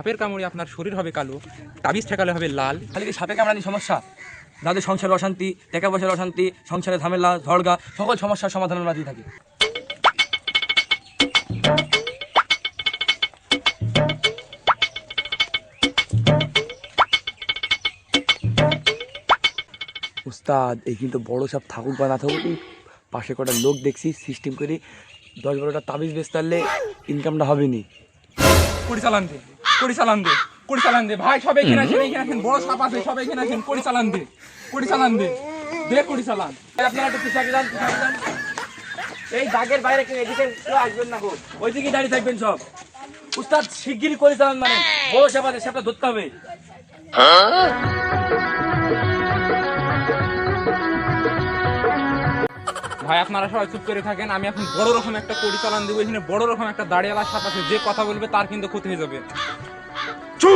সাপের কামড়ে আপনার শরীর হবে কালো তাবিজ ঠেকালে হবে লাল। খালি কি সাপে কামড়ানি সমস্যা? যাদের সংসারের অশান্তি টাকা পয়সার অশান্তি সংসারে ঝামেলা ঝড়গা সকল সমস্যার সমাধান আমরা দিয়ে থাকি। উস্তাদ এই কিন্তু বড় সব থাকুক বা না থাকুক পাশে কটা লোক দেখছি সিস্টেম করে দশ বারোটা তাবিজ বেচতে পারলে ইনকামটা হবে নি কুড়ি কুড়ি চালান দে কুড়ি চালান দে ভাই সবাই এখানে আসেন এখানে আসেন। বড় সাপ আছে সবাই এখানে আসেন। কুড়ি চালান দে কুড়ি চালান দে দে কুড়ি চালান আপনারা একটু পিছাকে যান এই দাগের বাইরে কেউ এদিকে কেউ আসবেন না গো। ওইদিকে দাঁড়িয়ে থাকবেন সব। উস্তাদ শিগগিরই করে চালান মানে বড় সাপ আছে সাপটা ধরতে হবে। ভাই আপনারা সবাই চুপ করে থাকেন। আমি এখন বড় রকম একটা কড়ি চালান দেবো এখানে বড় রকম একটা দাঁড়িয়ালা সাপ আছে। যে কথা বলবে তার কিন্তু ক্ষতি হয়ে যাবে। চু!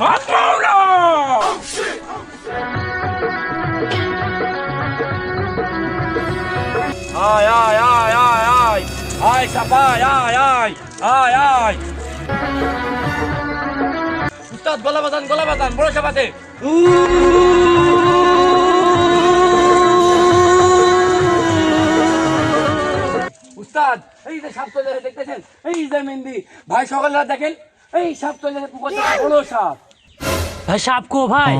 হাত মাওলা! আয় আয় আয় আয় আয় আয় সাপ আয় আয় আয় আয় আয় উস্তাদ গলা বাজান গলা বাজান বড় সাপ উস্তাদ এই যে সাপ চলে দেখতেছেন এই যে মেহেন্দি ভাই সকালবেলা দেখেন এই সাপ চলে যাচ্ছে, পুকুর থেকে বড় সাপ ভাই সাপ কো ভাই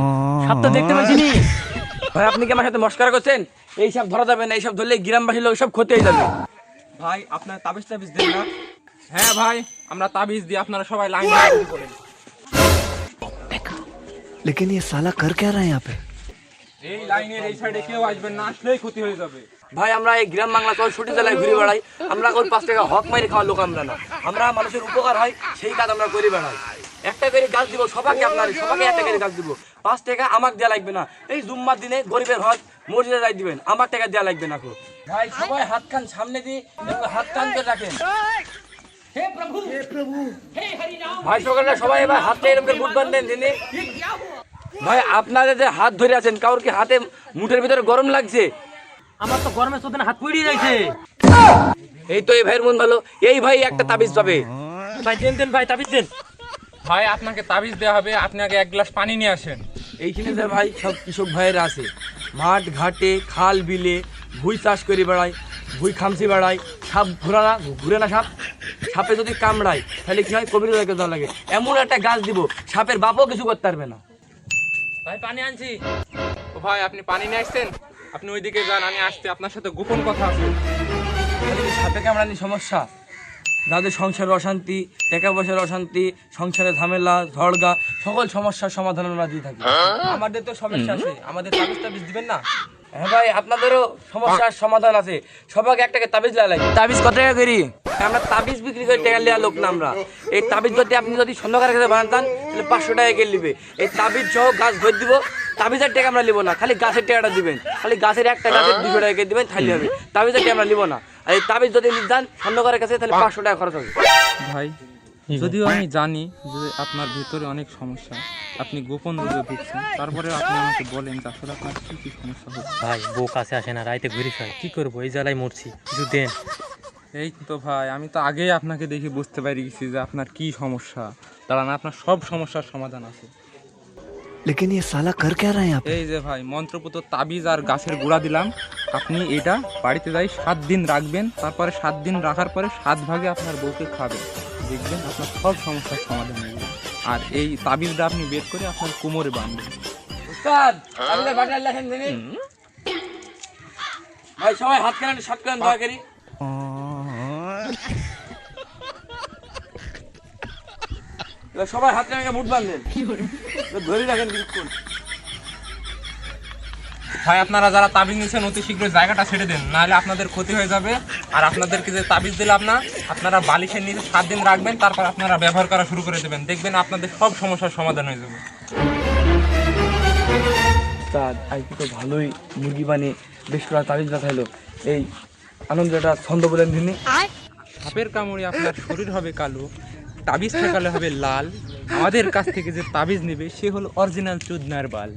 সাপ তো দেখতে পাচ্ছি নি ভাই আপনি কি আমার সাথে মস্কার করছেন এই সব ধরা যাবে না এই সব ধরলে গ্রামবাসীর লোক সব ক্ষতি হয়ে যাবে ভাই আপনার তাবিজ টাবিজ দেন না হ্যাঁ ভাই আমরা তাবিজ দিই আপনারা সবাই লাইন দিয়ে করেন लेकिन ये साला कर क्या रहा है यहाँ पे এই লাইনের এই সাইডে কেউ আসবেন না আসলেই ক্ষতি হয়ে যাবে। ভাই আমরা এই গ্রাম বাংলা চল ছুটি জেলায় ঘুরে বেড়াই। আমরা ওই পাঁচ টাকা হক মারি খাওয়ার লোক আমরা না। আমরা মানুষের উপকার হয় সেই কাজ আমরা করে বেড়াই। একটা করে গাছ দিব সবাইকে আপনার সবাইকে একটা করে গাছ দিব। পাঁচ টাকা আমাকে দেওয়া লাগবে না। এই জুম্মার দিনে গরিবের হজ মসজিদে যাই দিবেন আমার টাকা দেওয়া লাগবে না খুব ভাই সবাই হাত কান সামনে দিয়ে হাত কান করে রাখেন। ভাই সকালে সবাই এবার হাতে এরকম করে বুট বান্ধেন দিনে ভাই আপনাদের যে হাত ধরে আছেন কারোর কি হাতে মুঠের ভিতরে গরম লাগছে? আমার তো গরমে চোদ্দ হাত পুড়িয়ে যাইছে। এই তো এই ভাইয়ের মন ভালো। এই ভাই একটা তাবিজ পাবে। ভাই দেন দেন ভাই তাবিজ দেন। ভাই আপনাকে তাবিজ দেওয়া হবে। আপনি আগে এক গ্লাস পানি নিয়ে আসেন। এইখানে যে ভাই সব কৃষক ভাইয়েরা আছে। মাঠ ঘাটে খাল বিলে ভুই চাষ করে বেড়ায় ভুই খামচি বেড়ায় সাপ ঘোরা না ঘুরে না সাপ। সাপে যদি কামড়ায় তাহলে কি হয়? কবির লাগে। এমন একটা গাছ দিব সাপের বাপও কিছু করতে পারবে না। ভাই পানি আনছি। ও ভাই আপনি পানি নিয়ে আসছেন? আপনি ওইদিকে যান আমি আসতে আপনার সাথে গোপন কথা আছে। সাপে কামড়ানি সমস্যা? যাদের সংসারের অশান্তি টাকা পয়সার অশান্তি সংসারে ঝামেলা ঝড়গা সকল সমস্যার সমাধান আমরা দিয়ে থাকি আমাদের তো সমস্যা আছে। আমাদের তাবিজ তাবিজ দিবেন না? হ্যাঁ ভাই আপনাদেরও সমস্যার সমাধান আছে। সবাইকে একটাকে তাবিজ লাগা তাবিজ কত টাকা করি? আমরা তাবিজ বিক্রি করে টাকা নেওয়া লোক না আমরা। এই তাবিজ যদি আপনি যদি সন্ধ্যাকার কাছে বানাতাম তাহলে পাঁচশো টাকা কে নিবে? এই তাবিজ সহ গাছ ধরে দিব তাবিজের টাকা আমরা নিব না। খালি গাছের টাকাটা দিবেন। খালি গাছের একটা গাছের দুশো টাকা করে দিবেন তাহলে হবে। তাবিজের টাকা আমরা নিব না। আর এই তাবিজ যদি যান সন্ধ্যাকারের কাছে তাহলে পাঁচশো টাকা খরচ হবে। ভাই যদিও আমি জানি যে আপনার ভিতরে অনেক সমস্যা আপনি গোপন রূপে ভুগছেন তারপরে আপনি আমাকে বলেন যে আসলে আপনার কি কি সমস্যা হচ্ছে ভাই বউ কাছে আসে না রাইতে ঘুরি খাই কি করবো এই জ্বালায় মরছি কিছু দেন এই তো ভাই আমি তো আগেই আপনাকে দেখে বুঝতে পারি গেছি যে আপনার কি সমস্যা দাঁড়ান আপনার সব সমস্যার সমাধান আছে लेकिन ये साला कर क्या रहा है यहाँ पे এই যে ভাই মন্ত্রপুত তাবিজ আর গাছের গুঁড়া দিলাম আপনি এটা বাড়িতে যাই সাত দিন রাখবেন তারপরে সাত দিন রাখার পরে সাত ভাগে আপনার বউকে খাবেন দেখবেন আপনার সব সমস্যার সমাধান হয়ে যাবে। আর এই তাবিজটা আপনি বের করে আপনার কোমরে বাঁধবেন। ভাই সবাই হাত কেন শর্ট করেন দয়া করি। সবাই হাত কেন মুঠ এবার ধরে রাখেন কিছুক্ষণ ভাই আপনারা যারা তাবিজ নিচ্ছেন অতি শীঘ্র জায়গাটা ছেড়ে দেন। নাহলে আপনাদের ক্ষতি হয়ে যাবে। আর আপনাদেরকে যে তাবিজ দিলাম না আপনারা বালিশের নিচে সাত দিন রাখবেন তারপর আপনারা ব্যবহার করা শুরু করে দেবেন। দেখবেন আপনাদের সব সমস্যার সমাধান হয়ে যাবে। উস্তাদ আজকে তো ভালোই মুরগি বানিয়ে বেশ করা তাবিজ হলো এই আনন্দটা ছন্দ বলেন দিনে সাপের কামড়ে আপনার শরীর হবে কালো। তাবিজ থাকালে হবে লাল। আমাদের কাছ থেকে যে তাবিজ নেবে, সে হলো অরিজিনাল চুদনার বাল।